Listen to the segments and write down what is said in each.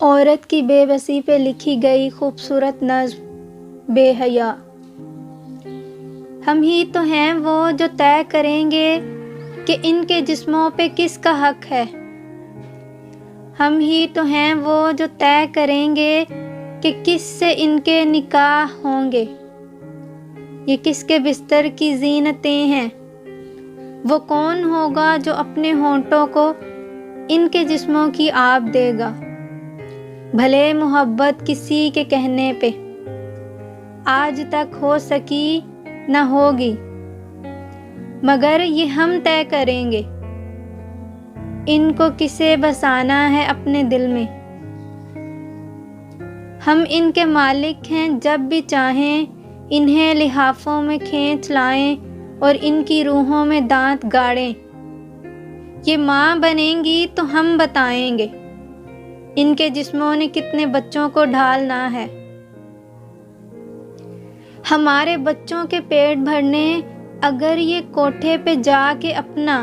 औरत की बेबसी पे लिखी गई खूबसूरत नज्म, बेहया। हम ही तो हैं वो जो तय करेंगे कि इनके जिस्मों पे किसका हक है। हम ही तो हैं वो जो तय करेंगे कि किस से इनके निकाह होंगे। ये किसके बिस्तर की जीनतें हैं। वो कौन होगा जो अपने होंठों को इनके जिस्मों की आप देगा। भले मोहब्बत किसी के कहने पे आज तक हो सकी न होगी, मगर ये हम तय करेंगे। इनको किसे बसाना है अपने दिल में? हम इनके मालिक हैं जब भी चाहें, इन्हें लिहाफों में खींच लाएँ और इनकी रूहों में दांत गाड़ें। ये माँ बनेंगी तो हम बताएँगे। इनके जिस्मों ने कितने बच्चों को ढालना है। हमारे बच्चों के पेट भरने, अगर ये कोठे पे जाके अपना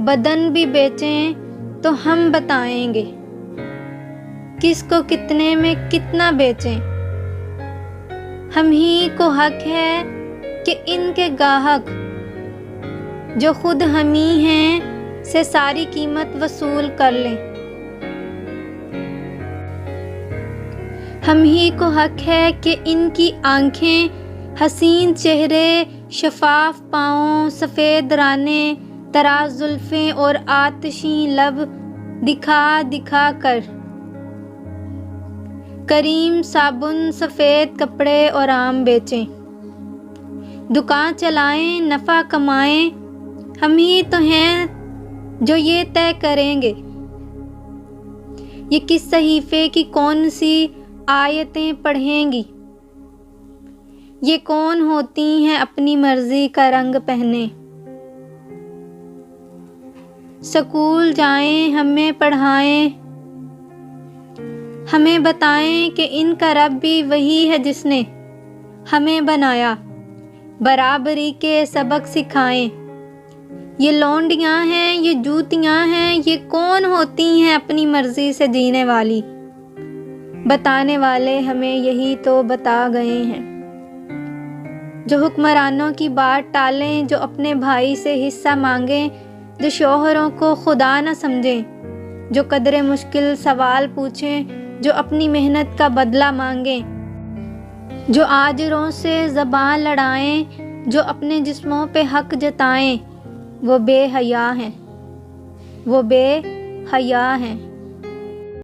बदन भी बेचें तो हम बताएँगे, किसको कितने में कितना बेचें। हम ही को हक है कि इनके गाहक, जो खुद हम ही हैं से सारी कीमत वसूल कर लें। हम ही को हक है कि इनकी आँखें, हसीन चेहरे, शफाफ पाँव, सफ़ेद राने तराज जुल्फ़ें और आतशी लब दिखा दिखा कर। करीम साबुन, सफ़ेद कपड़े और आम बेचें। दुकान चलाएँ, नफ़ा कमाएँ, हम ही तो हैं जो ये तय करेंगे। ये किस सहीफ़े की कौन सी आयतें पढ़ेंगी। ये कौन होती हैं अपनी मर्ज़ी का रंग पहने? स्कूल जाएँ, हमें पढ़ाएँ। हमें बताएँ कि इनका रब भी वही है जिसने हमें बनाया। बराबरी के सबक सिखाएँ। ये लौंडियाँ हैं, ये जूतियाँ हैं, ये कौन होती हैं अपनी मर्ज़ी से जीने वाली? बताने वाले हमें यही तो बता गए हैं। जो हुक्मरानों की बात टालें, जो अपने भाई से हिस्सा मांगें, जो शोहरों को खुदा न समझें, जो कदर मुश्किल सवाल पूछें, जो अपनी मेहनत का बदला मांगें, जो आजरों से ज़बान लड़ाएँ, जो अपने जिस्मों पे हक जताएँ, वो बेहया हैं। वो बेहया हैं।